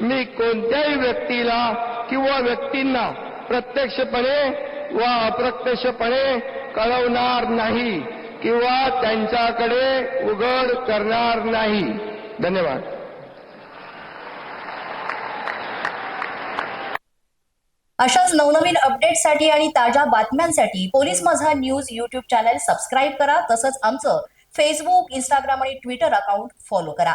मी कोणत्याही व्यक्तीला किंवा व्यक्तींना प्रत्यक्षपणे व अप्रत्यक्षपणे कळवणार नाही किंवा त्यांच्याकडे उघड करणार नाही. धन्यवाद. अशाच नवनवीन अपडेट्ससाठी आणि ताज्या बातम्यांसाठी पोलीस माझा न्यूज यूट्यूब चॅनल सबस्क्राईब करा. तसंच आमचं फेसबुक इंस्टाग्राम आणि ट्विटर अकाउंट फॉलो करा.